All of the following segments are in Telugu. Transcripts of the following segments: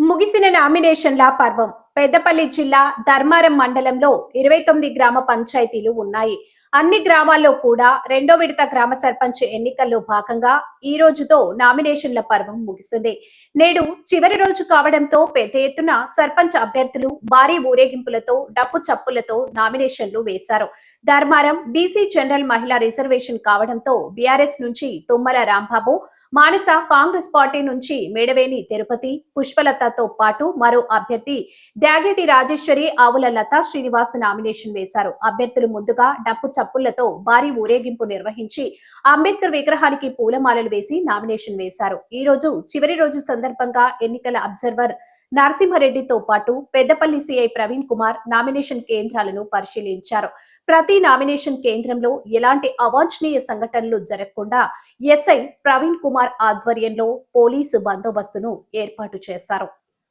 ముగిసిన నామినేషన్ల పర్వం. పెద్దపల్లి జిల్లా ధర్మారం మండలంలో ఇరవై తొమ్మిది గ్రామ పంచాయతీలు ఉన్నాయి. అన్ని గ్రామాల్లో కూడా రెండో విడత గ్రామ సర్పంచ్ ఎన్నికల్లో భాగంగా ఈ రోజుతో నామినేషన్ల పర్వం ముగిసింది. నేడు చివరి రోజు కావడంతో పెద్ద ఎత్తున సర్పంచ్ అభ్యర్థులు భారీ ఊరేగింపులతో డప్పు చప్పులతో నామినేషన్లు వేశారు. ధర్మారం బీసీ జనరల్ మహిళా రిజర్వేషన్ కావడంతో బీఆర్ఎస్ నుంచి తుమ్మల రాంబాబు మానస కాంగ్రెస్ పార్టీ నుంచి మేడవేని తిరుపతి పుష్పలతతో పాటు మరో అభ్యర్థి దాగేటి రాజేశ్వరి ఆవుల లతా శ్రీనివాస్ నామినేషన్ వేశారు. అభ్యర్థులు ముందుగా డప్పు చప్పులతో భారీ ఊరేగింపు నిర్వహించి అంబేద్కర్ విగ్రహానికి పూలమాలలు వేసి నామినేషన్ వేశారు. ఈ రోజు చివరి రోజు సందర్భంగా ఎన్నికల అబ్జర్వర్ నరసింహారెడ్డితో పాటు పెద్దపల్లి సిఐ ప్రవీణ్ కుమార్ నామినేషన్ కేంద్రాలను పరిశీలించారు. ప్రతి నామినేషన్ కేంద్రంలో ఎలాంటి అవాంఛనీయ సంఘటనలు జరగకుండా ఎస్ఐ ప్రవీణ్ కుమార్ ఆధ్వర్యంలో పోలీసు బందోబస్తును ఏర్పాటు చేశారు.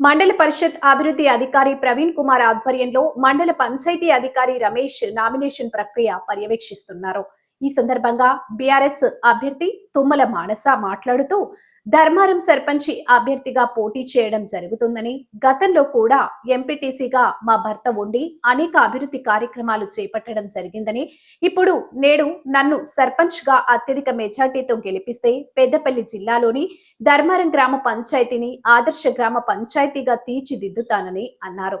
మండల పరిషత్ అభివృద్ధి అధికారి ప్రవీణ్ కుమార్ ఆధ్వర్యంలో మండల పంచాయతీ అధికారి రమేష్ నామినేషన్ ప్రక్రియ పర్యవేక్షిస్తున్నారు. ఈ సందర్భంగా బీఆర్ఎస్ అభ్యర్థి తుమ్మల మానస మాట్లాడుతూ ధర్మారం సర్పంచి అభ్యర్థిగా పోటీ చేయడం జరుగుతుందని గతంలో కూడా ఎంపీటీసీగా మా భర్త ఉండి అనేక అభివృద్ధి కార్యక్రమాలు చేపట్టడం జరిగిందని ఇప్పుడు నేడు నన్ను సర్పంచ్గా అత్యధిక మెజార్టీతో గెలిపిస్తే పెద్దపల్లి జిల్లాలోని ధర్మారం గ్రామ పంచాయతీని ఆదర్శ గ్రామ పంచాయతీగా తీర్చిదిద్దుతానని అన్నారు.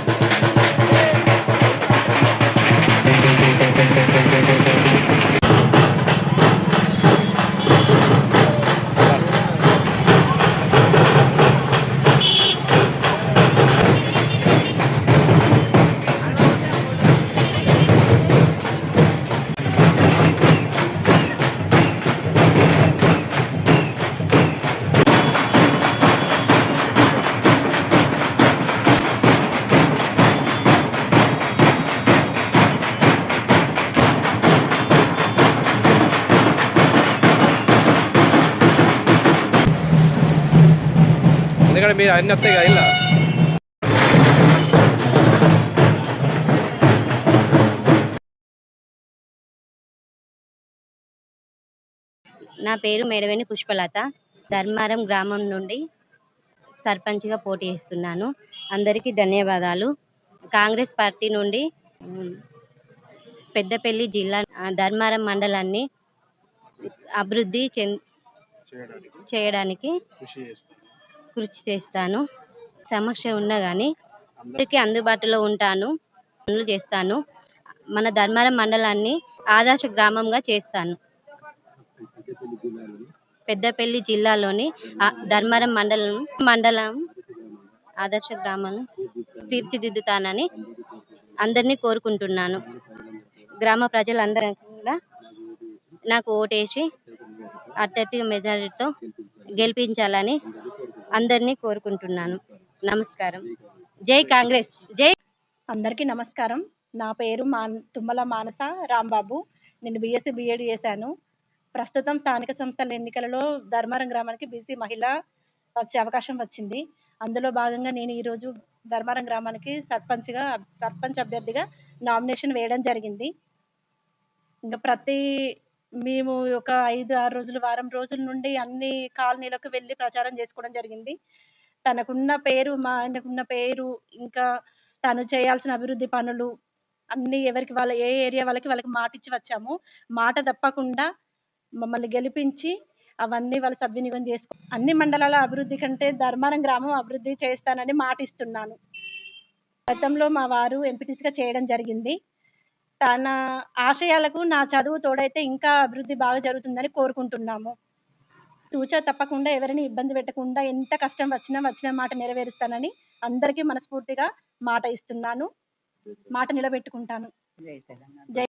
ఎందుకంటే మీరు అన్ని వస్తాయి కదా ఇలా. నా పేరు మేడవేణి పుష్పలత. ధర్మారం గ్రామం నుండి సర్పంచ్గా పోటీ చేస్తున్నాను. అందరికీ ధన్యవాదాలు. కాంగ్రెస్ పార్టీ నుండి పెద్దపల్లి జిల్లా ధర్మారం మండలాన్ని అభివృద్ధి చెంద చేయడానికి కృషి చేస్తాను. సమస్య ఉన్నా కానీ అందరికీ అందుబాటులో ఉంటాను. పనులు చేస్తాను. మన ధర్మారం మండలాన్ని ఆదర్శ గ్రామంగా చేస్తాను. పెద్దపల్లి జిల్లాలోని ధర్మారం మండలం మండలం ఆదర్శ గ్రామం తీర్చిదిద్దుతానని అందరినీ కోరుకుంటున్నాను. గ్రామ ప్రజలందరూ కూడా నాకు ఓటేసి అత్యధిక మెజారిటీతో గెలిపించాలని అందరినీ కోరుకుంటున్నాను. నమస్కారం. జై కాంగ్రెస్. జై అందరికీ నమస్కారం. నా పేరు మా తుమ్మల మానస రాంబాబు. నేను బీఎస్సీ బీఎడ్ చేశాను. ప్రస్తుతం స్థానిక సంస్థల ఎన్నికలలో ధర్మారం గ్రామానికి బీసీ మహిళ వచ్చే అవకాశం వచ్చింది. అందులో భాగంగా నేను ఈరోజు ధర్మారం గ్రామానికి సర్పంచ్గా సర్పంచ్ అభ్యర్థిగా నామినేషన్ వేయడం జరిగింది. ఇంకా ప్రతి మేము ఒక ఐదు ఆరు రోజులు వారం రోజుల నుండి అన్ని కాలనీలకు వెళ్ళి ప్రచారం చేసుకోవడం జరిగింది. తనకున్న పేరు మా ఆయనకున్న పేరు ఇంకా తను చేయాల్సిన అభివృద్ధి పనులు అన్ని ఎవరికి వాళ్ళ ఏ ఏరియా వాళ్ళకి వాళ్ళకి మాట ఇచ్చి వచ్చాము. మాట తప్పకుండా మమ్మల్ని గెలిపించి అవన్నీ వాళ్ళు సద్వినియోగం చేసుకో అన్ని మండలాల అభివృద్ధి కంటే ధర్మారం గ్రామం అభివృద్ధి చేస్తానని మాట ఇస్తున్నాను గతంలో మా వారు ఎంపీటీసీగా చేయడం జరిగింది. తన ఆశయాలకు నా చదువు తోడైతే ఇంకా అభివృద్ధి బాగా జరుగుతుందని కోరుకుంటున్నాము. తూచా తప్పకుండా ఎవరిని ఇబ్బంది పెట్టకుండా ఎంత కష్టం వచ్చినా వచ్చిన మాట నెరవేరుస్తానని అందరికీ మనస్ఫూర్తిగా మాట ఇస్తున్నాను. మాట నిలబెట్టుకుంటాను. జై